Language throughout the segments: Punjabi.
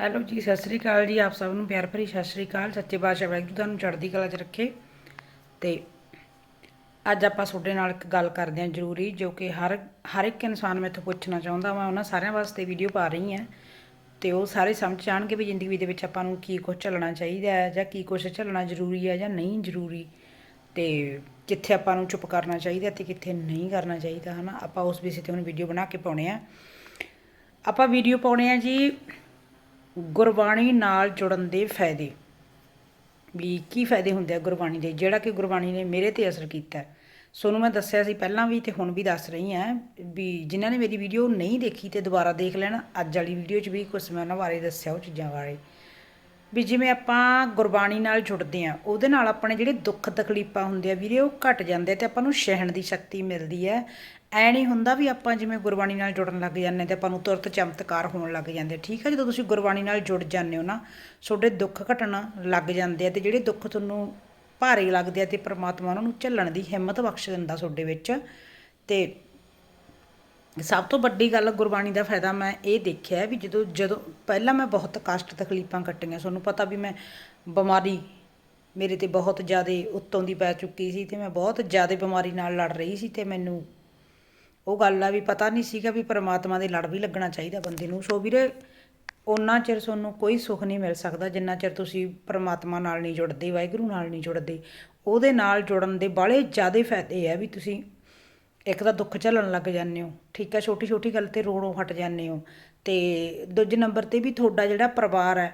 ਹੈਲੋ ਜੀ, ਸਤਿ ਸ੍ਰੀ ਅਕਾਲ ਜੀ, ਆਪ ਸਭ ਨੂੰ ਪਿਆਰ ਭਰੀ ਸਤਿ ਸ੍ਰੀ ਅਕਾਲ। ਸੱਚੇ ਪਾਤਸ਼ਾਹ ਵਾਹਿਗੁਰੂ ਤੁਹਾਨੂੰ ਚੜ੍ਹਦੀ ਕਲਾ 'ਚ ਰੱਖੇ। ਤੇ ਅੱਜ ਆਪਾਂ ਤੁਹਾਡੇ ਨਾਲ ਇੱਕ ਗੱਲ ਕਰਦੇ ਹਾਂ ਜ਼ਰੂਰੀ, ਜੋ ਕਿ ਹਰ ਹਰ ਇੱਕ ਇਨਸਾਨ ਮੈਥੋਂ ਪੁੱਛਣਾ ਚਾਹੁੰਦਾ ਮੈਂ ਉਹਨਾਂ ਸਾਰਿਆਂ ਵਾਸਤੇ ਵੀਡੀਓ ਪਾ ਰਹੀ ਹਾਂ। ਤੇ ਉਹ ਸਾਰੇ ਸਮਝ ਜਾਣਗੇ ਵੀ ਜ਼ਿੰਦਗੀ ਦੇ ਵਿੱਚ ਆਪਾਂ ਨੂੰ ਕੀ ਕੁਝ ਚੱਲਣਾ ਚਾਹੀਦਾ ਹੈ, ਜਾਂ ਕੀ ਕੁਝ ਚੱਲਣਾ ਜ਼ਰੂਰੀ ਹੈ ਜਾਂ ਨਹੀਂ ਜ਼ਰੂਰੀ। ਤੇ ਕਿੱਥੇ ਆਪਾਂ ਨੂੰ ਚੁੱਪ ਕਰਨਾ ਚਾਹੀਦਾ ਤੇ ਕਿੱਥੇ ਨਹੀਂ ਕਰਨਾ ਚਾਹੀਦਾ, ਹਨਾ? ਆਪਾਂ ਉਸ ਵਿਸ਼ੇ ਤੇ ਹੁਣ ਵੀਡੀਓ ਬਣਾ ਕੇ ਪਾਉਣੇ ਆ। ਆਪਾਂ ਵੀਡੀਓ ਪਾਉਣੇ ਆ ਜੀ ਗੁਰਬਾਣੀ ਨਾਲ ਜੁੜਨ ਦੇ ਫਾਇਦੇ। ਵੀ ਕੀ ਫਾਇਦੇ ਹੁੰਦੇ ਆ ਗੁਰਬਾਣੀ ਦੇ? ਜਿਹੜਾ ਕਿ ਗੁਰਬਾਣੀ ਨੇ ਮੇਰੇ ਤੇ ਅਸਰ ਕੀਤਾ। ਸੋਨੂੰ ਮੈਂ ਦੱਸਿਆ ਸੀ ਪਹਿਲਾਂ ਵੀ ਤੇ ਹੁਣ ਵੀ ਦੱਸ ਰਹੀ ਹਾਂ ਵੀ ਜਿਨ੍ਹਾਂ ਨੇ ਮੇਰੀ ਵੀਡੀਓ ਨਹੀਂ ਦੇਖੀ ਤੇ ਦੁਬਾਰਾ ਦੇਖ ਲੈਣ। ਅੱਜ ਵਾਲੀ ਵੀਡੀਓ 'ਚ ਵੀ ਕੁਝ ਮੈਂ ਉਹਨਾਂ ਬਾਰੇ ਦੱਸਿਆ ਉਹ ਚੀਜ਼ਾਂ ਬਾਰੇ। ਵੀ ਜਿਵੇਂ ਆਪਾਂ ਗੁਰਬਾਣੀ ਨਾਲ ਜੁੜਦੇ ਆ ਉਹਦੇ ਨਾਲ ਆਪਣੇ ਜਿਹੜੇ ਦੁੱਖ ਤਕਲੀਫਾਂ ਹੁੰਦੇ ਆ ਵੀਰੇ, ਉਹ ਘਟ ਜਾਂਦੇ ਆ ਤੇ ਆਪਾਂ ਨੂੰ ਸਹਿਣ ਦੀ ਸ਼ਕਤੀ ਮਿਲਦੀ ਹੈ। ਐ ਨਹੀਂ ਹੁੰਦਾ ਵੀ ਆਪਾਂ ਜਿਵੇਂ ਗੁਰਬਾਣੀ ਨਾਲ ਜੁੜਨ ਲੱਗ ਜਾਂਦੇ ਤੇ ਆਪਾਂ ਨੂੰ ਤੁਰਤ ਚਮਤਕਾਰ ਹੋਣ ਲੱਗ ਜਾਂਦੇ। ਠੀਕ ਹੈ, ਜਦੋਂ ਤੁਸੀਂ ਗੁਰਬਾਣੀ ਨਾਲ ਜੁੜ ਜਾਂਦੇ ਹੋ ਨਾ, ਤੁਹਾਡੇ ਦੁੱਖ ਘਟਣ ਲੱਗ ਜਾਂਦੇ ਆ ਤੇ ਜਿਹੜੇ ਦੁੱਖ ਤੁਹਾਨੂੰ ਭਾਰੇ ਲੱਗਦੇ ਆ ਤੇ ਪ੍ਰਮਾਤਮਾ ਉਹਨਾਂ ਨੂੰ ਝੱਲਣ ਦੀ ਹਿੰਮਤ ਬਖਸ਼ ਦਿੰਦਾ ਤੁਹਾਡੇ ਵਿੱਚ। ਤੇ ਸਭ ਤੋਂ ਵੱਡੀ ਗੱਲ ਗੁਰਬਾਣੀ ਦਾ ਫਾਇਦਾ ਮੈਂ ਇਹ ਦੇਖਿਆ ਵੀ ਜਦੋਂ ਜਦੋਂ ਪਹਿਲਾਂ ਮੈਂ ਬਹੁਤ ਕਸ਼ਟ ਤਕਲੀਫਾਂ ਕੱਟੀਆਂ, ਤੁਹਾਨੂੰ ਪਤਾ ਵੀ ਮੈਂ ਬਿਮਾਰੀ ਮੇਰੇ ਤੇ ਬਹੁਤ ਜ਼ਿਆਦਾ ਉੱਤੋਂ ਦੀ ਪੈ ਚੁੱਕੀ ਸੀ ਤੇ ਮੈਂ ਬਹੁਤ ਜ਼ਿਆਦਾ ਬਿਮਾਰੀ ਨਾਲ ਲੜ ਰਹੀ ਸੀ ਤੇ ਮੈਨੂੰ ਉਹ ਗੱਲ ਆ ਵੀ ਪਤਾ ਨਹੀਂ ਸੀਗਾ ਵੀ ਪਰਮਾਤਮਾ ਦੇ ਲੜ ਵੀ ਲੱਗਣਾ ਚਾਹੀਦਾ ਬੰਦੇ ਨੂੰ। ਸੋ ਵੀਰੇ ਉਹਨਾਂ ਚਿਰ ਤੁਹਾਨੂੰ ਕੋਈ ਸੁੱਖ ਨਹੀਂ ਮਿਲ ਸਕਦਾ, ਜਿੰਨਾ ਚਿਰ ਤੁਸੀਂ ਪਰਮਾਤਮਾ ਨਾਲ ਨਹੀਂ ਜੁੜਦੇ, ਵਾਹਿਗੁਰੂ ਨਾਲ ਨਹੀਂ ਜੁੜਦੇ। ਉਹਦੇ ਨਾਲ ਜੁੜਨ ਦੇ ਬਾਲੇ ਜ਼ਿਆਦਾ ਫਾਇਦੇ ਆ ਵੀ ਤੁਸੀਂ ਇੱਕ ਤਾਂ ਦੁੱਖ ਝੱਲਣ ਲੱਗ ਜਾਂਦੇ ਹੋ, ਠੀਕ ਹੈ ਛੋਟੀ ਛੋਟੀ ਗੱਲ ਤੇ ਰੋਣੋਂ ਹਟ ਜਾਂਦੇ ਹੋ ਤੇ ਦੂਜੇ ਨੰਬਰ ਤੇ ਵੀ ਤੁਹਾਡਾ ਜਿਹੜਾ ਪਰਿਵਾਰ ਹੈ,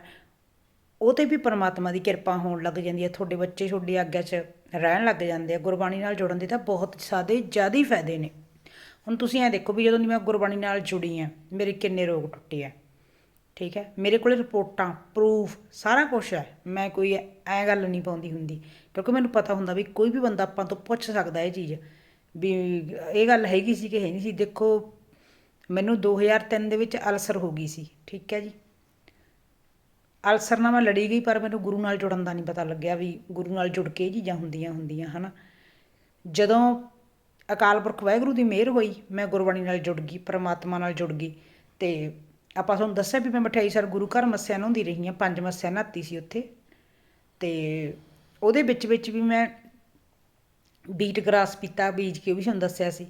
ਉਹ ਤੇ ਵੀ ਪਰਮਾਤਮਾ ਦੀ ਕਿਰਪਾ ਹੋਣ ਲੱਗ ਜਾਂਦੀ ਹੈ, ਤੁਹਾਡੇ ਬੱਚੇ ਤੁਹਾਡੀ ਆਗਿਆ 'ਚ ਰਹਿਣ ਲੱਗ ਜਾਂਦੇ ਆ, ਗੁਰਬਾਣੀ ਨਾਲ ਜੁੜਨ ਦੇ ਤਾਂ ਬਹੁਤ ਸਾਦੇ ਜ਼ਿਆਦਾ ਹੀ ਫਾਇਦੇ ਨੇ। ਹੁਣ ਤੁਸੀਂ ਐ ਦੇਖੋ ਵੀ ਜਦੋਂ ਦੀ ਮੈਂ ਗੁਰਬਾਣੀ ਨਾਲ ਜੁੜੀ ਆ ਮੇਰੇ ਕਿੰਨੇ ਰੋਗ ਟੁੱਟੇ ਆ, ਠੀਕ ਹੈ, ਮੇਰੇ ਕੋਲੇ ਰਿਪੋਰਟਾਂ ਪ੍ਰੂਫ ਸਾਰਾ ਕੁਝ ਹੈ, ਮੈਂ ਕੋਈ ਐ ਗੱਲ ਨਹੀਂ ਪਾਉਂਦੀ ਹੁੰਦੀ, ਕਿਉਂਕਿ ਮੈਨੂੰ ਪਤਾ ਹੁੰਦਾ ਵੀ ਕੋਈ ਵੀ ਬੰਦਾ ਆਪਾਂ ਤੋਂ ਪੁੱਛ ਸਕਦਾ ਇਹ ਚੀਜ਼ ਵੀ ਇਹ ਗੱਲ ਹੈਗੀ ਸੀ ਕਿ ਹੈ ਨਹੀਂ ਸੀ। ਦੇਖੋ, ਮੈਨੂੰ 2003 ਦੇ ਵਿੱਚ ਅਲਸਰ ਹੋ ਗਈ ਸੀ, ਠੀਕ ਹੈ ਜੀ। ਅਲਸਰ ਨਾਲ ਮੈਂ ਲੜੀ ਗਈ, ਪਰ ਮੈਨੂੰ ਗੁਰੂ ਨਾਲ ਜੁੜਨ ਦਾ ਨਹੀਂ ਪਤਾ ਲੱਗਿਆ ਵੀ ਗੁਰੂ ਨਾਲ ਜੁੜ ਕੇ ਇਹ ਚੀਜ਼ਾਂ ਹੁੰਦੀਆਂ ਹੁੰਦੀਆਂ, ਹਨਾ। ਜਦੋਂ ਅਕਾਲ ਪੁਰਖ ਵਾਹਿਗੁਰੂ ਦੀ ਮਿਹਰ ਹੋਈ, ਮੈਂ ਗੁਰਬਾਣੀ ਨਾਲ ਜੁੜ ਗਈ, ਪਰਮਾਤਮਾ ਨਾਲ ਜੁੜ ਗਈ। ਤੇ ਆਪਾਂ ਤੁਹਾਨੂੰ ਦੱਸਿਆ ਵੀ ਮੈਂ ਮਠਿਆਈ ਸਰ ਗੁਰੂ ਘਰ ਮੱਸਿਆ ਨਹਾਉਂਦੀ ਰਹੀ ਹਾਂ, ਪੰਜ ਮੱਸਿਆ ਨਹਾਤੀ ਸੀ ਉੱਥੇ। ਤੇ ਉਹਦੇ ਵਿੱਚ ਵਿੱਚ ਵੀ ਮੈਂ ਬੀਟ ਗ੍ਰਾਸ ਪੀਤਾ, ਬੀਜ ਕੇ ਉਹ ਵੀ ਤੁਹਾਨੂੰ ਦੱਸਿਆ ਸੀ।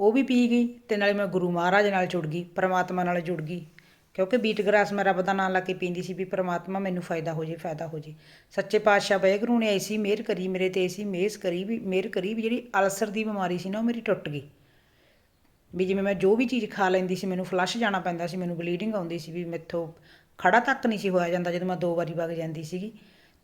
ਉਹ ਵੀ ਪੀ ਗਈ ਅਤੇ ਨਾਲੇ ਮੈਂ ਗੁਰੂ ਮਹਾਰਾਜ ਨਾਲ ਜੁੜ ਗਈ, ਪਰਮਾਤਮਾ ਨਾਲ ਜੁੜ ਗਈ। ਕਿਉਂਕਿ ਬੀਟ ਗ੍ਰਾਸ ਮੈਂ ਰੱਬ ਦਾ ਨਾਮ ਲਾ ਕੇ ਪੀਂਦੀ ਸੀ ਵੀ ਪਰਮਾਤਮਾ ਮੈਨੂੰ ਫਾਇਦਾ ਹੋ ਜੇ, ਫਾਇਦਾ ਹੋ ਜੇ। ਸੱਚੇ ਪਾਤਸ਼ਾਹ ਵਾਹਿਗੁਰੂ ਨੇ ਐਸੀ ਮਿਹਰ ਕਰੀ ਮੇਰੇ ਤੇ, ਐਸੀ ਮਿਹਰ ਕਰੀ ਵੀ, ਮਿਹਰ ਕਰੀ ਵੀ ਜਿਹੜੀ ਅਲਸਰ ਦੀ ਬਿਮਾਰੀ ਸੀ ਨਾ ਉਹ ਮੇਰੀ ਟੁੱਟ ਗਈ। ਵੀ ਜਿਵੇਂ ਮੈਂ ਜੋ ਵੀ ਚੀਜ਼ ਖਾ ਲੈਂਦੀ ਸੀ, ਮੈਨੂੰ ਫਲੱਸ਼ ਜਾਣਾ ਪੈਂਦਾ ਸੀ, ਮੈਨੂੰ ਬਲੀਡਿੰਗ ਆਉਂਦੀ ਸੀ ਵੀ ਮੈਥੋਂ ਖੜਾ ਤੱਕ ਨਹੀਂ ਸੀ ਹੋਇਆ ਜਾਂਦਾ ਜਦੋਂ ਮੈਂ ਦੋ ਵਾਰੀ ਵਗ ਜਾਂਦੀ ਸੀਗੀ।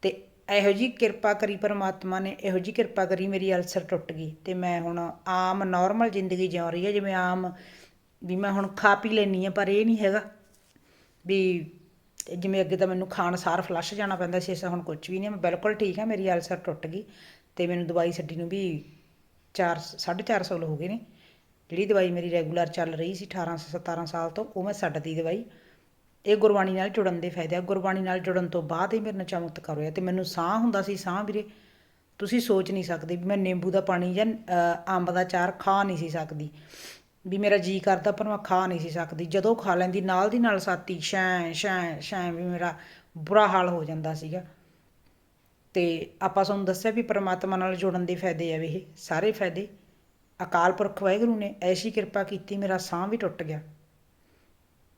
ਤੇ ਇਹੋ ਜੀ ਕਿਰਪਾ ਕਰੀ ਪਰਮਾਤਮਾ ਨੇ, ਇਹੋ ਜੀ ਕਿਰਪਾ ਕਰੀ ਮੇਰੀ ਅਲਸਰ ਟੁੱਟ ਗਈ ਤੇ ਮੈਂ ਹੁਣ ਆਮ ਨਾਰਮਲ ਜ਼ਿੰਦਗੀ ਜਿਉ ਰਹੀ ਹੈ, ਜਿਵੇਂ ਆਮ ਵੀ ਮੈਂ ਹੁਣ ਖਾ ਪੀ ਲੈਣੀ ਆ ਪਰ ਇਹ ਨਹੀਂ ਹੈਗਾ ਵੀ ਜਿਵੇਂ ਅੱਗੇ ਤਾਂ ਮੈਨੂੰ ਖਾਣ ਸਾਰ ਫਲੱਸ਼ ਜਾਣਾ ਪੈਂਦਾ ਸੀ ਐਸਾ ਹੁਣ ਕੁਝ ਵੀ ਨਹੀਂ, ਮੈਂ ਬਿਲਕੁਲ ਠੀਕ ਹਾਂ, ਮੇਰੀ ਅਲਸਰ ਟੁੱਟ ਗਈ ਤੇ ਮੈਨੂੰ ਦਵਾਈ ਛੱਡੀ ਨੂੰ ਵੀ 4 450 ਹੋ ਗਏ ਨੇ, ਜਿਹੜੀ ਦਵਾਈ ਮੇਰੀ ਰੈਗੂਲਰ ਚੱਲ ਰਹੀ ਸੀ 18 17 ਸਾਲ ਤੋਂ, ਉਹ ਮੈਂ ਛੱਡਦੀ ਦਵਾਈ। ਇਹ ਗੁਰਬਾਣੀ ਨਾਲ ਜੁੜਨ ਦੇ ਫਾਇਦੇ ਆ। ਗੁਰਬਾਣੀ ਨਾਲ ਜੁੜਨ ਤੋਂ ਬਾਅਦ ਹੀ ਮੇਰੇ ਨਾਲ ਚਮਤਕਾਰ ਹੋਇਆ ਤੇ ਮੈਨੂੰ ਸਾਹ ਹੁੰਦਾ ਸੀ, ਸਾਹ ਵੀਰੇ। ਤੁਸੀਂ ਸੋਚ ਨਹੀਂ ਸਕਦੇ ਵੀ ਮੈਂ ਨਿੰਬੂ ਦਾ ਪਾਣੀ ਜਾਂ ਅੰਬ ਦਾ ਚਾਰ ਖਾ ਨਹੀਂ ਸੀ ਸਕਦੀ। ਵੀ ਮੇਰਾ ਜੀ ਕਰਦਾ ਪਰ ਮੈਂ ਖਾ ਨਹੀਂ ਸੀ ਸਕਦੀ। ਜਦੋਂ ਖਾ ਲੈਂਦੀ, ਨਾਲ ਦੀ ਨਾਲ ਸਾਤੀ ਸ਼ੈਂ ਸ਼ੈਂ ਸ਼ੈਂ ਵੀ ਮੇਰਾ ਬੁਰਾ ਹਾਲ ਹੋ ਜਾਂਦਾ ਸੀਗਾ। ਤੇ ਆਪਾਂ ਤੁਹਾਨੂੰ ਦੱਸਿਆ ਵੀ ਪ੍ਰਮਾਤਮਾ ਨਾਲ ਜੁੜਨ ਦੇ ਫਾਇਦੇ ਆ ਵੀ ਇਹ, ਸਾਰੇ ਫਾਇਦੇ। ਅਕਾਲ ਪੁਰਖ ਵਾਹਿਗੁਰੂ ਨੇ ਐਸੀ ਕਿਰਪਾ ਕੀਤੀ, ਮੇਰਾ ਸਾਹ ਵੀ ਟੁੱਟ ਗਿਆ।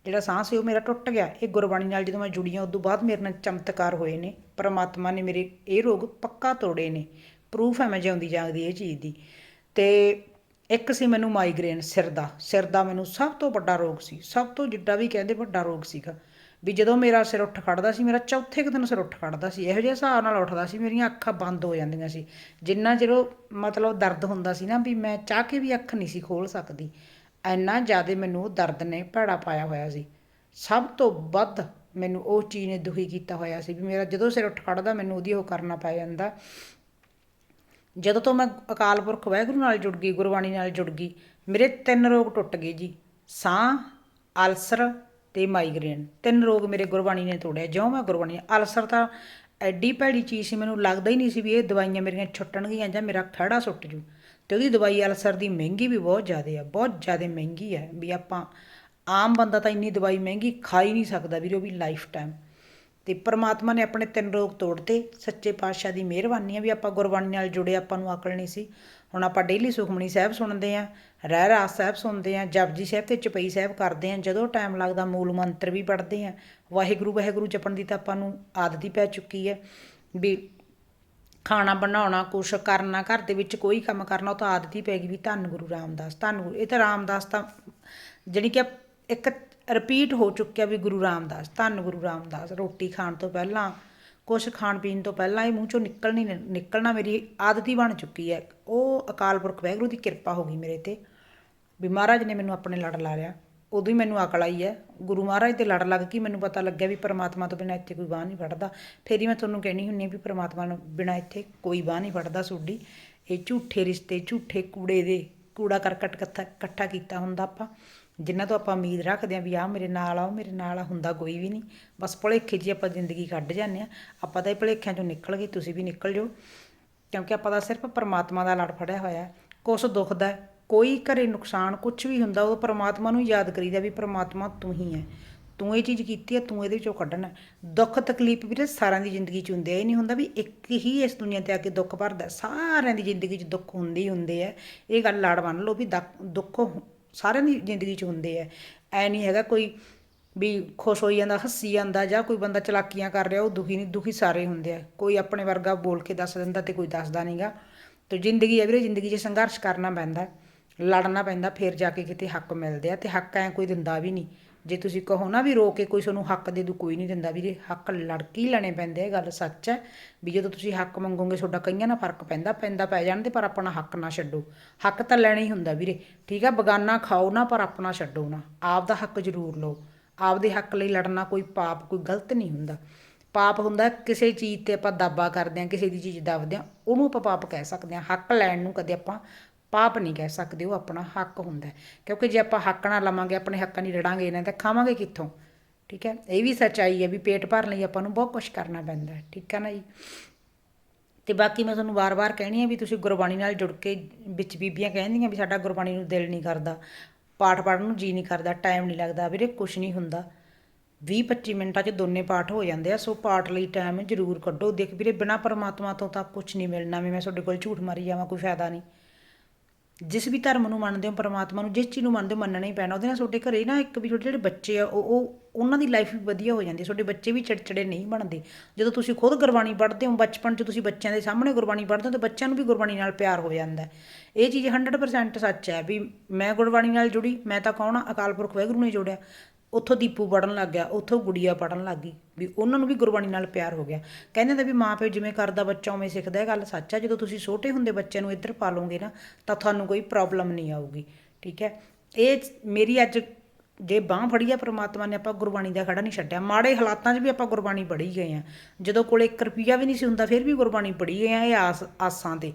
ਜਿਹੜਾ ਸਾਹ ਸੀ ਉਹ ਮੇਰਾ ਟੁੱਟ ਗਿਆ। ਇਹ ਗੁਰਬਾਣੀ ਨਾਲ ਜਦੋਂ ਮੈਂ ਜੁੜੀ ਹਾਂ, ਉਦੋਂ ਬਾਅਦ ਮੇਰੇ ਨਾਲ ਚਮਤਕਾਰ ਹੋਏ ਨੇ। ਪਰਮਾਤਮਾ ਨੇ ਮੇਰੇ ਇਹ ਰੋਗ ਪੱਕਾ ਤੋੜੇ ਨੇ। ਪ੍ਰੂਫ ਹੈ ਮੈਂ ਜਿਉਂਦੀ ਜਾਗਦੀ ਇਹ ਚੀਜ਼ ਦੀ। ਤੇ ਇੱਕ ਸੀ ਮੈਨੂੰ ਮਾਈਗ੍ਰੇਨ ਸਿਰ ਦਾ। ਸਿਰ ਦਾ ਮੈਨੂੰ ਸਭ ਤੋਂ ਵੱਡਾ ਰੋਗ ਸੀ। ਸਭ ਤੋਂ ਜਿੱਡਾ ਵੀ ਕਹਿੰਦੇ ਵੱਡਾ ਰੋਗ ਸੀਗਾ। ਵੀ ਜਦੋਂ ਮੇਰਾ ਸਿਰ ਉੱਠ ਖੜਦਾ ਸੀ, ਮੇਰਾ ਚੌਥੇ ਕੁ ਦਿਨ ਸਿਰ ਉੱਠ ਖੜਦਾ ਸੀ। ਇਹੋ ਜਿਹੇ ਹਿਸਾਬ ਨਾਲ ਉੱਠਦਾ ਸੀ, ਮੇਰੀਆਂ ਅੱਖਾਂ ਬੰਦ ਹੋ ਜਾਂਦੀਆਂ ਸੀ। ਜਿੰਨਾ ਚਿਰ ਮਤਲਬ ਦਰਦ ਹੁੰਦਾ ਸੀ ਨਾ ਵੀ ਮੈਂ ਚਾਹ ਕੇ ਵੀ ਅੱਖ ਨਹੀਂ ਸੀ ਖੋਲ ਸਕਦੀ। ਇੰਨਾ ਜ਼ਿਆਦਾ ਮੈਨੂੰ ਉਹ ਦਰਦ ਨੇ, ਭੈੜਾ ਪਾਇਆ ਹੋਇਆ ਸੀ। ਸਭ ਤੋਂ ਵੱਧ ਮੈਨੂੰ ਉਹ ਚੀਜ਼ ਨੇ ਦੁਖੀ ਕੀਤਾ ਹੋਇਆ ਸੀ ਵੀ ਮੇਰਾ ਜਦੋਂ ਸਿਰ ਉੱਠ ਖੜਦਾ, ਮੈਨੂੰ ਉਹਦੀ ਉਹ ਕਰਨਾ ਪੈ ਜਾਂਦਾ। ਜਦੋਂ ਤੋਂ ਮੈਂ ਅਕਾਲ ਪੁਰਖ ਵਾਹਿਗੁਰੂ ਨਾਲ ਜੁੜ ਗਈ, ਗੁਰਬਾਣੀ ਨਾਲ ਜੁੜ ਗਈ, ਮੇਰੇ ਤਿੰਨ ਰੋਗ ਟੁੱਟ ਗਏ ਜੀ। ਸਾਹ, ਅਲਸਰ ਤੇ ਮਾਈਗ੍ਰੇਨ ਤਿੰਨ ਰੋਗ ਮੇਰੇ ਗੁਰਬਾਣੀ ਨੇ ਤੋੜਿਆ। ਜਿਉਂ ਮੈਂ ਗੁਰਬਾਣੀ, ਅਲਸਰ ਤਾਂ ਐਡੀ ਭੈੜੀ ਚੀਜ਼ ਸੀ, ਮੈਨੂੰ ਲੱਗਦਾ ਹੀ ਨਹੀਂ ਸੀ ਵੀ ਇਹ ਦਵਾਈਆਂ ਮੇਰੀਆਂ ਛੁੱਟਣਗੀਆਂ ਜਾਂ ਮੇਰਾ ਖੜਾ ਸੁੱਟ ਜੂ। ਤੇ ਉਹਦੀ ਦਵਾਈ ਅਲਸਰ ਦੀ ਮਹਿੰਗੀ ਵੀ ਬਹੁਤ ਜ਼ਿਆਦਾ ਆ, ਬਹੁਤ ਜ਼ਿਆਦਾ ਮਹਿੰਗੀ ਹੈ ਵੀ ਆਪਾਂ ਆਮ ਬੰਦਾ ਤਾਂ ਇੰਨੀ ਦਵਾਈ ਮਹਿੰਗੀ ਖਾ ਹੀ ਨਹੀਂ ਸਕਦਾ ਵੀਰੇ ਉਹ ਵੀ ਲਾਈਫ ਟਾਈਮ ਤੇ ਪ੍ਰਮਾਤਮਾ ਨੇ ਆਪਣੇ ਤਿੰਨ ਰੋਗ ਤੋੜਤੇ, ਸੱਚੇ ਪਾਤਸ਼ਾਹ ਦੀ ਮਿਹਰਬਾਨੀ ਆ ਵੀ ਆਪਾਂ ਗੁਰਬਾਣੀ ਨਾਲ ਜੁੜੇ, ਆਪਾਂ ਨੂੰ ਅਕਲ ਨਹੀਂ ਸੀ। ਹੁਣ ਆਪਾਂ ਡੇਲੀ ਸੁਖਮਣੀ ਸਾਹਿਬ ਸੁਣਦੇ ਆਂ, ਰਹਿ ਰਾਸ ਸਾਹਿਬ ਸੁਣਦੇ ਆਂ, ਜਪਜੀ ਸਾਹਿਬ ਤੇ ਚਪਈ ਸਾਹਿਬ ਕਰਦੇ ਆਂ, ਜਦੋਂ ਟਾਈਮ ਲੱਗਦਾ ਮੂਲ ਮੰਤਰ ਵੀ ਪੜ੍ਹਦੇ ਆਂ, ਵਾਹਿਗੁਰੂ ਵਾਹਿਗੁਰੂ ਜਪਣ ਦੀ ਤਾਂ ਆਪਾਂ ਨੂੰ ਆਦਤ ਹੀ ਪੈ ਚੁੱਕੀ ਹੈ ਵੀ ਖਾਣਾ ਬਣਾਉਣਾ, ਕੁਛ ਕਰਨਾ, ਘਰ ਦੇ ਵਿੱਚ ਕੋਈ ਕੰਮ ਕਰਨਾ, ਉਹ ਤਾਂ ਆਦਤ ਹੀ ਪੈ ਗਈ ਵੀ ਧੰਨ ਗੁਰੂ ਰਾਮਦਾਸ, ਧੰਨ ਗੁਰੂ, ਇਹ ਤਾਂ ਰਾਮਦਾਸ ਤਾਂ ਜਾਣੀ ਕਿ ਇੱਕ ਰਿਪੀਟ ਹੋ ਚੁੱਕਿਆ ਵੀ ਗੁਰੂ ਰਾਮਦਾਸ, ਧੰਨ ਗੁਰੂ ਰਾਮਦਾਸ, ਰੋਟੀ ਖਾਣ ਤੋਂ ਪਹਿਲਾਂ, ਕੁਛ ਖਾਣ ਪੀਣ ਤੋਂ ਪਹਿਲਾਂ ਇਹ ਮੂੰਹ ਚੋਂ ਨਿਕਲ ਨਹੀਂ, ਨਿਕਲਣਾ ਮੇਰੀ ਆਦਤ ਹੀ ਬਣ ਚੁੱਕੀ ਹੈ। ਉਹ ਅਕਾਲ ਪੁਰਖ ਵਾਹਿਗੁਰੂ ਦੀ ਕਿਰਪਾ ਹੋ ਗਈ ਮੇਰੇ ਤੇ, ਵੀ ਮਹਾਰਾਜ ਨੇ ਮੈਨੂੰ ਆਪਣੇ ਲੜ ਲਾ ਲਿਆ। ਉਦੋਂ ਹੀ ਮੈਨੂੰ ਅਕਲ ਆਈ ਹੈ। ਗੁਰੂ ਮਹਾਰਾਜ ਤੇ ਲੜ ਲੱਗ ਗਈ ਮੈਨੂੰ ਪਤਾ ਲੱਗਿਆ ਵੀ ਪਰਮਾਤਮਾ ਤੋਂ ਬਿਨਾਂ ਇੱਥੇ ਕੋਈ ਬਾਹ ਨਹੀਂ ਫੜਦਾ। ਫਿਰ ਹੀ ਮੈਂ ਤੁਹਾਨੂੰ ਕਹਿਣੀ ਹੁੰਨੀ ਹਾਂ ਵੀ ਪਰਮਾਤਮਾ ਨੂੰ ਬਿਨਾਂ ਇੱਥੇ ਕੋਈ ਬਾਹ ਨਹੀਂ ਫੜਦਾ ਸੋਡੀ ਇਹ ਝੂਠੇ ਰਿਸ਼ਤੇ, ਝੂਠੇ ਕੂੜੇ ਦੇ ਕੂੜਾ ਕਰਕਟ ਕੱਥਾ ਇਕੱਠਾ ਕੀਤਾ ਹੁੰਦਾ ਆਪਾਂ। ਜਿਨ੍ਹਾਂ ਤੋਂ ਆਪਾਂ ਉਮੀਦ ਰੱਖਦੇ ਆਂ ਵੀ ਆਹ ਮੇਰੇ ਨਾਲ ਆਓ ਮੇਰੇ ਨਾਲ ਆ, ਹੁੰਦਾ ਕੋਈ ਵੀ ਨਹੀਂ। ਬਸ ਭੁਲੇਖੇ 'ਚ ਹੀ ਆਪਾਂ ਜ਼ਿੰਦਗੀ ਕੱਢ ਜਾਂਦੇ ਆ ਆਪਾਂ ਤਾਂ ਇਹ ਭੁਲੇਖਿਆਂ 'ਚੋਂ ਨਿਕਲ ਗਏ, ਤੁਸੀਂ ਵੀ ਨਿਕਲ ਜਾਓ। ਕਿਉਂਕਿ ਆਪਾਂ ਤਾਂ ਸਿਰਫ ਪਰਮਾਤਮਾ ਦਾ ਲੜ ਫੜਿਆ ਹੋਇਆ ਕੁਛ ਦੁੱਖ ਦਾ ਕੋਈ ਘਰੇ ਨੁਕਸਾਨ ਕੁਝ ਵੀ ਹੁੰਦਾ, ਉਹ ਪਰਮਾਤਮਾ ਨੂੰ ਹੀ ਯਾਦ ਕਰੀਦਾ ਵੀ ਪਰਮਾਤਮਾ ਤੂੰ ਹੀ ਹੈ। ਤੂੰ ਇਹ ਚੀਜ਼ ਕੀਤੀ ਹੈ, ਤੂੰ ਇਹਦੇ ਵਿੱਚੋਂ ਕੱਢਣਾ ਦੁੱਖ ਤਕਲੀਫ ਵੀਰੇ ਸਾਰਿਆਂ ਦੀ ਜ਼ਿੰਦਗੀ 'ਚ ਹੁੰਦੇ ਆ, ਇਹ ਨਹੀਂ ਹੁੰਦਾ ਵੀ ਇੱਕ ਹੀ ਇਸ ਦੁਨੀਆ ਤੇ ਆ ਕੇ ਦੁੱਖ ਭਰਦਾ, ਸਾਰਿਆਂ ਦੀ ਜ਼ਿੰਦਗੀ 'ਚ ਦੁੱਖ ਹੁੰਦੇ ਹੀ ਹੁੰਦੇ ਆ। ਇਹ ਗੱਲ ਲੜ ਮੰਨ ਲਓ ਵੀ ਦਕ- ਦੁੱਖ ਸਾਰਿਆਂ ਦੀ ਜ਼ਿੰਦਗੀ 'ਚ ਹੁੰਦੇ ਆ। ਐ ਨਹੀਂ ਹੈਗਾ ਕੋਈ ਵੀ ਖੁਸ਼ ਹੋਈ ਜਾਂਦਾ, ਹੱਸੀ ਜਾਂਦਾ ਜਾਂ ਕੋਈ ਬੰਦਾ ਚਲਾਕੀਆਂ ਕਰ ਰਿਹਾ, ਉਹ ਦੁਖੀ ਨਹੀਂ, ਦੁਖੀ ਸਾਰੇ ਹੁੰਦੇ ਆ। ਕੋਈ ਆਪਣੇ ਵਰਗਾ ਬੋਲ ਕੇ ਦੱਸ ਦਿੰਦਾ ਤੇ ਕੋਈ ਦੱਸਦਾ ਨਹੀਂਗਾ ਤੇ ਜ਼ਿੰਦਗੀ ਹੈ ਵੀਰੇ, ਜ਼ਿੰਦਗੀ 'ਚ ਸੰਘਰਸ਼ ਕਰਨਾ ਪੈਂਦਾ। ਲੜਨਾ ਪੈਂਦਾ, ਫਿਰ ਜਾ ਕੇ ਕਿਤੇ ਹੱਕ ਮਿਲਦੇ ਆ, ਤੇ ਹੱਕ ਐ ਕੋਈ ਦਿੰਦਾ ਵੀ ਨਹੀਂ। ਜੇ ਤੁਸੀਂ ਕਹੋ ਨਾ ਵੀ ਰੋ ਕੇ ਕੋਈ ਤੁਹਾਨੂੰ ਹੱਕ ਦੇ ਦੂ, ਕੋਈ ਨਹੀਂ ਦਿੰਦਾ ਵੀਰੇ ਹੱਕ ਲੜ ਕੇ ਲੈਣੇ ਪੈਂਦੇ ਇਹ ਗੱਲ ਸੱਚ ਹੈ ਵੀ ਜਦੋਂ ਤੁਸੀਂ ਹੱਕ ਮੰਗੋਗੇ, ਤੁਹਾਡਾ ਕਈਆਂ ਨਾਲ ਫ਼ਰਕ ਪੈਂਦਾ ਪੈਂਦਾ ਪੈ ਜਾਣ ਤੇ ਪਰ ਆਪਣਾ ਹੱਕ ਨਾ ਛੱਡੋ। ਹੱਕ ਤਾਂ ਲੈਣਾ ਹੀ ਹੁੰਦਾ ਵੀਰੇ, ਠੀਕ ਆ, ਬਗਾਨਾ ਖਾਓ ਨਾ, ਪਰ ਆਪਣਾ ਛੱਡੋ ਨਾ। ਆਪ ਦਾ ਹੱਕ ਜ਼ਰੂਰ ਲਓ। ਆਪਦੇ ਹੱਕ ਲਈ ਲੜਨਾ ਕੋਈ ਪਾਪ, ਕੋਈ ਗਲਤ ਨਹੀਂ ਹੁੰਦਾ। ਪਾਪ ਹੁੰਦਾ ਕਿਸੇ ਚੀਜ਼ ਤੇ ਆਪਾਂ ਦਾਬਾ ਕਰਦੇ ਹਾਂ ਕਿਸੇ ਦੀ ਚੀਜ਼ ਦਬਦੇ ਹਾਂ ਉਹਨੂੰ ਆਪਾਂ ਪਾਪ ਕਹਿ ਸਕਦੇ ਹਾਂ ਹੱਕ ਲੈਣ ਨੂੰ ਕਦੇ ਆਪਾਂ ਪਾਪ ਨਹੀਂ ਕਹਿ ਸਕਦੇ, ਉਹ ਆਪਣਾ ਹੱਕ ਹੁੰਦਾ ਕਿਉਂਕਿ ਜੇ ਆਪਾਂ ਹੱਕ ਨਾ ਲਵਾਂਗੇ, ਆਪਣੇ ਹੱਕਾਂ ਨਹੀਂ ਲੜਾਂਗੇ ਇਹਨਾਂ ਤਾਂ ਖਾਵਾਂਗੇ ਕਿੱਥੋਂ? ਠੀਕ ਹੈ? ਇਹ ਵੀ ਸੱਚਾਈ ਹੈ ਵੀ ਪੇਟ ਭਰਨ ਲਈ ਆਪਾਂ ਨੂੰ ਬਹੁਤ ਕੁਝ ਕਰਨਾ ਪੈਂਦਾ ਹੈ। ਠੀਕ ਹੈ ਨਾ ਜੀ? ਤੇ ਬਾਕੀ ਮੈਂ ਤੁਹਾਨੂੰ ਵਾਰ-ਵਾਰ ਕਹਿਣੀ ਹੈ ਵੀ ਤੁਸੀਂ ਗੁਰਬਾਣੀ ਨਾਲ ਜੁੜ ਕੇ ਵਿੱਚ ਬੀਬੀਆਂ ਕਹਿੰਦੀਆਂ ਵੀ ਸਾਡਾ ਗੁਰਬਾਣੀ ਨੂੰ ਦਿਲ ਨਹੀਂ ਕਰਦਾ, ਪਾਠ ਪੜ੍ਹਨ ਨੂੰ ਜੀ ਨਹੀਂ ਕਰਦਾ, ਟਾਈਮ ਨਹੀਂ ਲੱਗਦਾ, ਵੀਰੇ ਕੁਝ ਨਹੀਂ ਹੁੰਦਾ। 20-25 ਮਿੰਟਾਂ 'ਚ ਦੋਨੇ ਪਾਠ ਹੋ ਜਾਂਦੇ ਆ, ਸੋ ਪਾਠ ਲਈ ਟਾਈਮ ਜ਼ਰੂਰ ਕੱਢੋ। ਦੇਖ ਵੀਰੇ, ਬਿਨਾ ਪਰਮਾਤਮਾ ਤੋਂ ਤਾਂ ਕੁਝ ਨਹੀਂ ਮਿਲਣਾ, ਵੀ ਮੈਂ ਤੁਹਾਡੇ ਕੋਲ ਝੂਠ ਮਾਰੀ ਜਾਵਾਂ, ਕੋਈ ਫਾਇਦਾ ਨਹੀਂ। ਜਿਸ ਵੀ ਧਰਮ ਨੂੰ ਮੰਨਦੇ ਹੋ, ਪਰਮਾਤਮਾ ਨੂੰ, ਜਿਸ ਚੀਜ਼ ਨੂੰ ਮੰਨਦੇ ਹੋ, ਮੰਨਣਾ ਹੀ ਪੈਣਾ। ਉਹਦੇ ਨਾਲ ਤੁਹਾਡੇ ਘਰੇ ਨਾ ਇੱਕ ਵੀ ਛੋਟੇ ਜਿਹੜੇ ਬੱਚੇ ਆ, ਉਹ ਉਹ, ਉਹਨਾਂ ਦੀ ਲਾਈਫ ਵੀ ਵਧੀਆ ਹੋ ਜਾਂਦੀ ਹੈ। ਤੁਹਾਡੇ ਬੱਚੇ ਵੀ ਚਿੜਚਿੜੇ ਨਹੀਂ ਬਣਦੇ। ਜਦੋਂ ਤੁਸੀਂ ਖੁਦ ਗੁਰਬਾਣੀ ਪੜ੍ਹਦੇ ਹੋ, ਬਚਪਨ 'ਚ ਤੁਸੀਂ ਬੱਚਿਆਂ ਦੇ ਸਾਹਮਣੇ ਗੁਰਬਾਣੀ ਪੜ੍ਹਦੇ ਹੋ, ਤਾਂ ਬੱਚਿਆਂ ਨੂੰ ਵੀ ਗੁਰਬਾਣੀ ਨਾਲ ਪਿਆਰ ਹੋ ਜਾਂਦਾ ਇਹ ਚੀਜ਼ 100% ਸੱਚ ਹੈ ਵੀ ਮੈਂ ਗੁਰਬਾਣੀ ਨਾਲ ਜੁੜੀ, ਮੈਂ ਤਾਂ ਕੌਣ ਆ? ਅਕਾਲ ਪੁਰਖ ਵਾਹਿਗੁਰੂ ਨੇ ਜੋੜਿਆ। ਉੱਥੋਂ ਦੀਪੂ ਪੜਨ ਲੱਗ ਗਿਆ, ਉੱਥੋਂ ਗੁੜੀਆ ਪੜਨ ਲੱਗ ਗਈ, ਵੀ ਉਹਨਾਂ ਨੂੰ ਵੀ ਗੁਰਬਾਣੀ ਨਾਲ ਪਿਆਰ ਹੋ ਗਿਆ। ਕਹਿੰਦੇ ਨੇ ਵੀ ਮਾਂ ਪਿਓ ਜਿਵੇਂ ਕਰਦਾ, ਬੱਚਾ ਉਵੇਂ ਸਿੱਖਦਾ, ਇਹ ਗੱਲ ਸੱਚ ਆ, ਜਦੋਂ ਤੁਸੀਂ ਛੋਟੇ ਹੁੰਦੇ ਬੱਚੇ ਨੂੰ ਇੱਧਰ ਪਾ ਲਓਗੇ ਨਾ, ਤਾਂ ਤੁਹਾਨੂੰ ਕੋਈ ਪ੍ਰੋਬਲਮ ਨਹੀਂ ਆਊਗੀ, ਠੀਕ ਹੈ? ਇਹ ਮੇਰੀ ਅੱਜ ਜੇ ਬਾਹ ਫੜੀ ਆ, ਪ੍ਰਮਾਤਮਾ ਨੇ ਆਪਾਂ ਗੁਰਬਾਣੀ ਦਾ ਖੜਾ ਨਹੀਂ ਛੱਡਿਆ। ਮਾੜੇ ਹਾਲਾਤਾਂ 'ਚ ਵੀ ਆਪਾਂ ਗੁਰਬਾਣੀ ਪੜ੍ਹੀ ਗਏ ਆ। ਜਦੋਂ ਕੋਲੇ 1 ਰੁਪਿਆ ਵੀ ਨਹੀਂ ਸੀ ਹੁੰਦਾ, ਫਿਰ ਵੀ ਗੁਰਬਾਣੀ ਪੜ੍ਹੀ ਗਏ ਆ ਇਹ ਆਸ ਆਸਾਂ ਤੇ।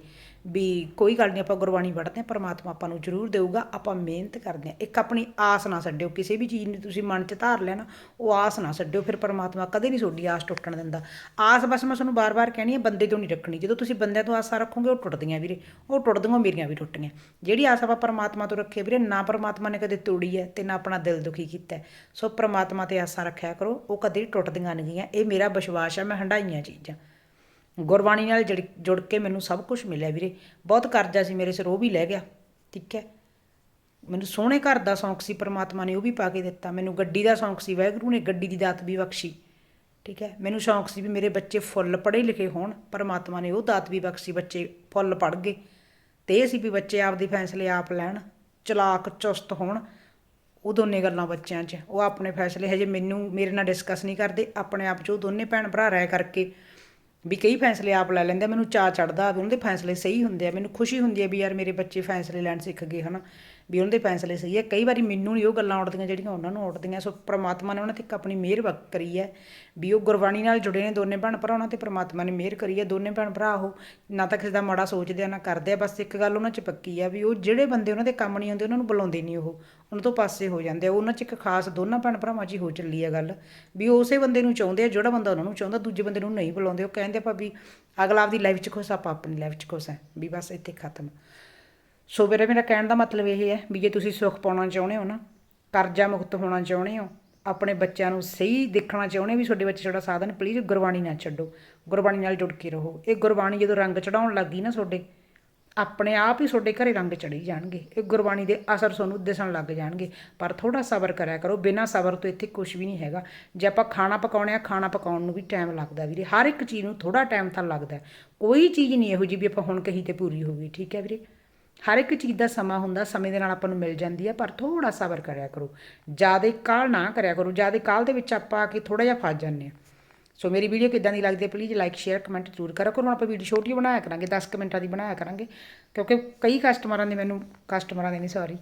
ਵੀ ਕੋਈ ਗੱਲ ਨਹੀਂ, ਆਪਾਂ ਗੁਰਬਾਣੀ ਪੜ੍ਹਦੇ ਆ ਪਰਮਾਤਮਾ ਆਪਾਂ ਨੂੰ ਜ਼ਰੂਰ ਦੇਊਗਾ, ਆਪਾਂ ਮਿਹਨਤ ਕਰਦੇ ਆ ਇੱਕ ਆਪਣੀ ਆਸ ਨਾ ਛੱਡਿਓ, ਕਿਸੇ ਵੀ ਚੀਜ਼ ਨੂੰ ਤੁਸੀਂ ਮਨ 'ਚ ਧਾਰ ਲਿਆ ਨਾ ਉਹ ਆਸ ਨਾ ਛੱਡਿਓ, ਫਿਰ ਪਰਮਾਤਮਾ ਕਦੇ ਨਹੀਂ ਤੁਹਾਡੀ ਆਸ ਟੁੱਟਣ ਦਿੰਦਾ। ਆਸ ਬਸ ਮੈਂ ਤੁਹਾਨੂੰ ਬਾਰ-ਬਾਰ ਕਹਿਣੀ ਹੈ ਬੰਦੇ ਤੋਂ ਨਹੀਂ ਰੱਖਣੀ ਜਦੋਂ ਤੁਸੀਂ ਬੰਦਿਆਂ ਤੋਂ ਆਸਾਂ ਰੱਖੋਗੇ, ਉਹ ਟੁੱਟਦੀਆਂ ਵੀਰੇ, ਉਹ ਟੁੱਟਦੀਆਂ ਮੇਰੀਆਂ ਵੀ ਟੁੱਟੀਆਂ। ਜਿਹੜੀ ਆਸ ਆਪਾਂ ਪਰਮਾਤਮਾ ਤੋਂ ਰੱਖੇ ਵੀਰੇ, ਨਾ ਪਰਮਾਤਮਾ ਨੇ ਕਦੇ ਤੋੜੀ ਹੈ ਤੇ ਨਾ ਆਪਣਾ ਦਿਲ ਦੁਖੀ ਕੀਤਾ ਸੋ ਪਰਮਾਤਮਾ ਤੇ ਆਸਾਂ ਰੱਖਿਆ ਕਰੋ, ਉਹ ਕਦੇ ਟੁੱਟਦੀਆਂ ਨਹੀਂ ਗਈਆਂ। ਇਹ ਮੇਰਾ ਵਿਸ਼ਵਾਸ ਹੈ, ਮੈਂ ਹੰਡਾਈਆਂ ਚੀਜ਼ਾਂ। ਗੁਰਬਾਣੀ ਨਾਲ ਜੁੜ ਜੁੜ ਕੇ ਮੈਨੂੰ ਸਭ ਕੁਝ ਮਿਲਿਆ ਵੀਰੇ। ਬਹੁਤ ਕਰਜ਼ਾ ਸੀ ਮੇਰੇ ਸਿਰ, ਉਹ ਵੀ ਲੈ ਗਿਆ। ਠੀਕ ਹੈ। ਮੈਨੂੰ ਸੋਹਣੇ ਘਰ ਦਾ ਸ਼ੌਂਕ ਸੀ, ਪ੍ਰਮਾਤਮਾ ਨੇ ਉਹ ਵੀ ਪਾ ਕੇ ਦਿੱਤਾ। ਮੈਨੂੰ ਗੱਡੀ ਦਾ ਸ਼ੌਂਕ ਸੀ, ਵਾਹਿਗੁਰੂ ਨੇ ਗੱਡੀ ਦੀ ਦਾਤ ਵੀ ਬਖਸ਼ੀ। ਠੀਕ ਹੈ। ਮੈਨੂੰ ਸ਼ੌਂਕ ਸੀ ਵੀ ਮੇਰੇ ਬੱਚੇ ਫੁੱਲ ਪੜ੍ਹੇ ਲਿਖੇ ਹੋਣ, ਪ੍ਰਮਾਤਮਾ ਨੇ ਉਹ ਦਾਤ ਵੀ ਬਖਸ਼ੀ, ਬੱਚੇ ਫੁੱਲ ਪੜ੍ਹ ਗਏ। ਤੇ ਇਹ ਸੀ ਵੀ ਬੱਚੇ ਆਪਦੇ ਫੈਸਲੇ ਆਪ ਲੈਣ, ਚਲਾਕ, ਚੁਸਤ ਹੋਣ, ਉਹ ਦੋਨੇ ਗੱਲਾਂ ਬੱਚਿਆਂ 'ਚ। ਉਹ ਆਪਣੇ ਫੈਸਲੇ ਹਜੇ ਮੈਨੂੰ, ਮੇਰੇ ਨਾਲ ਡਿਸਕਸ ਨਹੀਂ ਕਰਦੇ। ਆਪਣੇ ਆਪ 'ਚ ਉਹ ਦੋਨੇ ਭੈਣ ਭਰਾ ਰਾਇ ਕਰਕੇ ਵੀ ਕਈ ਫੈਸਲੇ ਆਪ ਲੈ ਲੈਂਦੇ ਮੈਨੂੰ ਚਾਅ ਚੜਦਾ ਵੀ ਉਹਨਾਂ ਦੇ ਫੈਸਲੇ ਸਹੀ ਹੁੰਦੇ ਆ, ਮੈਨੂੰ ਖੁਸ਼ੀ ਹੁੰਦੀ ਹੈ ਵੀ ਯਾਰ ਮੇਰੇ ਬੱਚੇ ਫੈਸਲੇ ਲੈਣ ਸਿੱਖ ਗਏ ਹਨਾ, ਵੀ ਉਹਨਾਂ ਦੇ ਫੈਸਲੇ ਸਹੀ ਹੈ ਕਈ ਵਾਰੀ ਮੈਨੂੰ ਨਹੀਂ ਉਹ ਗੱਲਾਂ ਉੱਠਦੀਆਂ ਜਿਹੜੀਆਂ ਉਹਨਾਂ ਨੂੰ ਉੱਠਦੀਆਂ, ਸੋ ਪ੍ਰਮਾਤਮਾ ਨੇ ਉਹਨਾਂ ਤੇ ਆਪਣੀ ਮਿਹਰ ਵਕ ਕਰੀ ਹੈ ਵੀ ਉਹ ਗੁਰਬਾਣੀ ਨਾਲ ਜੁੜੇ ਨੇ ਦੋਨੇ ਭੈਣ ਭਰਾ, ਉਹਨਾਂ ਤੇ ਪ੍ਰਮਾਤਮਾ ਨੇ ਮਿਹਰ ਕਰੀ ਹੈ ਦੋਨੇ ਭੈਣ ਭਰਾ ਉਹ ਨਾ ਤਾਂ ਕਿਸੇ ਦਾ ਮਾੜਾ ਸੋਚਦੇ ਆ, ਨਾ ਕਰਦੇ ਆ, ਬਸ ਇੱਕ ਗੱਲ ਉਹਨਾਂ 'ਚ ਪੱਕੀ ਆ ਵੀ ਉਹ ਜਿਹੜੇ ਬੰਦੇ ਉਹਨਾਂ ਦੇ ਕੰਮ ਨਹੀਂ ਆਉਂਦੇ, ਉਹਨਾਂ ਨੂੰ ਬੁਲਾਉਂਦੇ ਨਹੀਂ ਉਹ ਉਹਨਾਂ ਤੋਂ ਪਾਸੇ ਹੋ ਜਾਂਦੇ ਆ। ਉਹਨਾਂ 'ਚ ਇੱਕ ਖਾਸ ਦੋਨਾਂ ਭੈਣ ਭਰਾਵਾਂ 'ਚ ਹੀ ਹੋ ਚੱਲੀ ਆ ਗੱਲ। ਵੀ ਉਸੇ ਬੰਦੇ ਨੂੰ ਚਾਹੁੰਦੇ ਆ, ਜਿਹੜਾ ਬੰਦਾ ਉਹਨਾਂ ਨੂੰ ਚਾਹੁੰਦਾ, ਦੂਜੇ ਬੰਦੇ ਨੂੰ ਨਹੀਂ ਬੁਲਾਉਂਦੇ। ਉਹ ਕਹਿੰਦੇ ਆ ਵੀ ਅਗਲਾ ਆਪਦੀ ਲਾਈਫ 'ਚ ਖੁਸ਼ ਆਪਾਂ ਆਪਣੀ ਲਾਈਫ 'ਚ ਖੁਸ਼ ਆ। ਵੀ ਬਸ ਇੱਥੇ ਖਤਮ। ਸੋ ਵੀਰੇ, ਮੇਰਾ ਕਹਿਣ ਦਾ ਮਤਲਬ ਇਹ ਹੈ ਵੀ ਜੇ ਤੁਸੀਂ ਸੁੱਖ ਪਾਉਣਾ ਚਾਹੁੰਦੇ ਹੋ ਨਾ, ਕਰਜ਼ਾ ਮੁਕਤ ਹੋਣਾ ਚਾਹੁੰਦੇ ਹੋ, ਆਪਣੇ ਬੱਚਿਆਂ ਨੂੰ ਸਹੀ ਦੇਖਣਾ ਚਾਹੁੰਦੇ ਹੋ ਵੀ ਤੁਹਾਡੇ ਬੱਚੇ ਤੁਹਾਡਾ ਸਾਧਨ ਪਲੀਜ਼ ਗੁਰਬਾਣੀ ਨਾ ਛੱਡੋ। ਗੁਰਬਾਣੀ ਨਾਲ ਜੁੜ ਕੇ ਰਹੋ। ਇਹ ਗੁਰਬਾਣੀ ਜਦੋਂ ਰੰਗ ਚੜਾਉਣ ਲੱਗੀ ਨਾ ਤੁਹਾਡੇ ਆਪਣੇ ਆਪ ਹੀ ਤੁਹਾਡੇ ਘਰੇ ਰੰਗ ਚੜੀ ਜਾਣਗੇ। ਇਹ ਗੁਰਬਾਣੀ ਦੇ ਅਸਰ ਤੁਹਾਨੂੰ ਦਿਸਣ ਲੱਗ ਜਾਣਗੇ। ਪਰ ਥੋੜਾ ਸਬਰ ਕਰਿਆ ਕਰੋ, ਬਿਨਾਂ ਸਬਰ ਤੋਂ ਇੱਥੇ ਕੁਝ ਵੀ ਨਹੀਂ ਹੈਗਾ। ਜੇ ਆਪਾਂ ਖਾਣਾ ਪਕਾਉਣੇ ਆ, ਖਾਣਾ ਪਕਾਉਣ ਨੂੰ ਵੀ ਟਾਈਮ ਲੱਗਦਾ ਵੀਰੇ। ਹਰ ਇੱਕ ਚੀਜ਼ ਨੂੰ ਥੋੜਾ ਟਾਈਮ ਤਾਂ ਲੱਗਦਾ ਕੋਈ ਚੀਜ਼ ਨਹੀਂ ਇਹੋ ਜਿਹੀ ਵੀ ਆਪਾਂ ਹੁਣ ਕਹੀ ਤੇ ਪੂਰੀ ਹੋ ਗਈ, ਠੀਕ ਹੈ ਵੀਰੇ? ਹਰ ਇੱਕ ਚੀਜ਼ ਦਾ ਸਮਾਂ ਹੁੰਦਾ, ਸਮੇਂ ਦੇ ਨਾਲ ਆਪਾਂ ਨੂੰ ਮਿਲ ਜਾਂਦੀ ਹੈ, ਪਰ ਥੋੜਾ ਸਬਰ ਕਰਿਆ ਕਰੋ। ਜ਼ਿਆਦਾ ਕਾਲ ਨਾ ਕਰਿਆ ਕਰੋ। ਜ਼ਿਆਦਾ ਕਾਲ ਦੇ ਵਿੱਚ ਆਪਾਂ ਆ ਕੇ ਥੋੜਾ ਜਿਹਾ ਫਸ ਜਾਂਦੇ ਹਾਂ। ਸੋ ਮੇਰੀ ਵੀਡੀਓ ਕਿੱਦਾਂ ਦੀ ਲੱਗਦੀ ਹੈ ਪਲੀਜ਼ ਲਾਈਕ ਸ਼ੇਅਰ ਕਮੈਂਟ ਜ਼ਰੂਰ ਕਰਿਆ ਕਰੋ ਹੁਣ ਆਪਾਂ ਵੀਡੀਓ ਛੋਟੀ ਬਣਾਇਆ ਕਰਾਂਗੇ 10 ਕੁ ਮਿੰਟਾਂ ਦੀ ਬਣਾਇਆ ਕਰਾਂਗੇ ਕਿਉਂਕਿ ਕਈ ਕਸਟਮਰਾਂ ਦੇ ਮੈਨੂੰ ਕਸਟਮਰਾਂ ਦੇ ਨਹੀਂ ਸੌਰੀ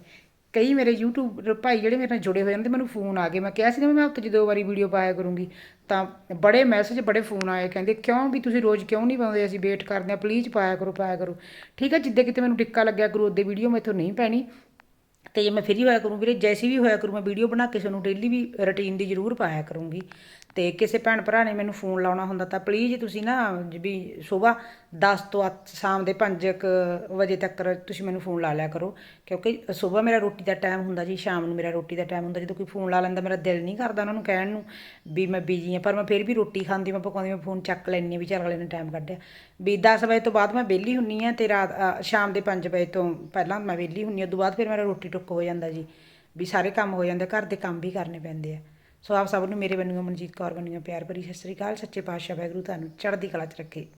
ਕਈ ਮੇਰੇ YouTube ਭਾਈ ਜਿਹੜੇ ਮੇਰੇ ਨਾਲ ਜੁੜੇ ਹੋਏ ਹਨ ਤੇ ਮੈਨੂੰ ਫੋਨ ਆ ਗਏ ਮੈਂ ਕਿਹਾ ਸੀ ਨਾ ਵੀ ਮੈਂ ਹਫ਼ਤੇ 'ਚ ਦੋ ਵਾਰੀ ਵੀਡੀਓ ਪਾਇਆ ਕਰੂੰਗੀ ਤਾਂ ਬੜੇ ਮੈਸੇਜ ਬੜੇ ਫੋਨ ਆਏ ਕਹਿੰਦੇ ਕਿਉਂ ਵੀ ਤੁਸੀਂ ਰੋਜ਼ ਕਿਉਂ ਨਹੀਂ ਪਾਉਂਦੇ ਅਸੀਂ ਵੇਟ ਕਰਦੇ ਹਾਂ ਪਲੀਜ਼ ਪਾਇਆ ਕਰੋ ਪਾਇਆ ਕਰੋ ਠੀਕ ਹੈ ਜਿੱਦੇ ਕਿਤੇ ਮੈਨੂੰ ਟਿੱਕਾ ਲੱਗਿਆ ਕਰੂ ਉਹਦੇ ਵੀਡੀਓ ਮੈਥੋਂ ਨਹੀਂ ਪੈਣੀ ਤੇ ਜੇ ਮੈਂ ਫ੍ਰੀ ਹੋਇਆ ਕਰੂੰ ਵੀਰੇ ਜੈਸੀ ਵੀ ਹੋਇਆ ਕਰੂੰ ਮੈਂ ਵੀਡੀਓ ਬਣਾ ਕੇ ਤੁਹਾਨੂੰ ਡੇਲੀ ਵੀ ਰੁਟੀਨ ਦੀ ਜ਼ਰੂਰ ਪਾਇਆ ਕਰੂੰਗੀ ਤੇ ਕਿਸੇ ਭੈਣ ਭਰਾ ਨੇ ਮੈਨੂੰ ਫੋਨ ਲਾਉਣਾ ਹੁੰਦਾ ਤਾਂ ਪਲੀਜ਼ ਤੁਸੀਂ ਨਾ ਵੀ ਸਵੇਰ 10 ਤੋਂ ਅੱਠ, ਸ਼ਾਮ ਦੇ 5 ਵਜੇ ਤੱਕ ਤੁਸੀਂ ਮੈਨੂੰ ਫੋਨ ਲਾ ਲਿਆ ਕਰੋ। ਕਿਉਂਕਿ ਸਵੇਰ ਮੇਰਾ ਰੋਟੀ ਦਾ ਟਾਈਮ ਹੁੰਦਾ ਜੀ, ਸ਼ਾਮ ਨੂੰ ਮੇਰਾ ਰੋਟੀ ਦਾ ਟਾਈਮ ਹੁੰਦਾ, ਜਦੋਂ ਕੋਈ ਫੋਨ ਲਾ ਲੈਂਦਾ ਮੇਰਾ ਦਿਲ ਨਹੀਂ ਕਰਦਾ ਉਹਨਾਂ ਨੂੰ ਕਹਿਣ ਨੂੰ ਵੀ ਮੈਂ ਬਿਜ਼ੀ ਹਾਂ, ਪਰ ਮੈਂ ਫਿਰ ਵੀ ਰੋਟੀ ਖਾਂਦੀ, ਮੈਂ ਪਕਾਉਂਦੀ, ਮੈਂ ਫੋਨ ਚੱਕ ਲੈਂਦੀ ਹਾਂ ਵੀ ਚੱਲ ਅਗਲੇ ਨੇ ਟਾਈਮ ਕੱਢਿਆ। ਵੀ 10 ਵਜੇ ਤੋਂ ਬਾਅਦ ਮੈਂ ਵਿਹਲੀ ਹੁੰਨੀ ਆ ਤੇ ਰਾਤ ਸ਼ਾਮ ਦੇ 5 ਵਜੇ ਤੋਂ ਪਹਿਲਾਂ ਮੈਂ ਵਿਹਲੀ ਹੁੰਨੀ ਆ ਉਦੋਂ ਬਾਅਦ ਫਿਰ ਮੇਰਾ ਰੋਟੀ ਟੁੱਕ ਹੋ ਜਾਂਦਾ ਜੀ, ਵੀ ਸਾਰੇ ਕੰਮ ਹੋ ਜਾਂਦੇ, ਘਰ ਦੇ ਕੰਮ ਵੀ ਕਰਨੇ ਪੈਂਦੇ ਆ। ਸੋ ਆਪ ਸਭ ਨੂੰ ਮੇਰੇ ਵੱਲੋਂ ਮਨਜੀਤ ਕੌਰ ਵੱਲੋਂ ਪਿਆਰ ਭਰੀ ਸਤਿ ਸ੍ਰੀ ਅਕਾਲ, ਸੱਚੇ ਪਾਤਸ਼ਾਹ ਵਾਹਿਗੁਰੂ ਤੁਹਾਨੂੰ ਚੜ੍ਹਦੀ ਕਲਾ 'ਚ ਰੱਖੇ।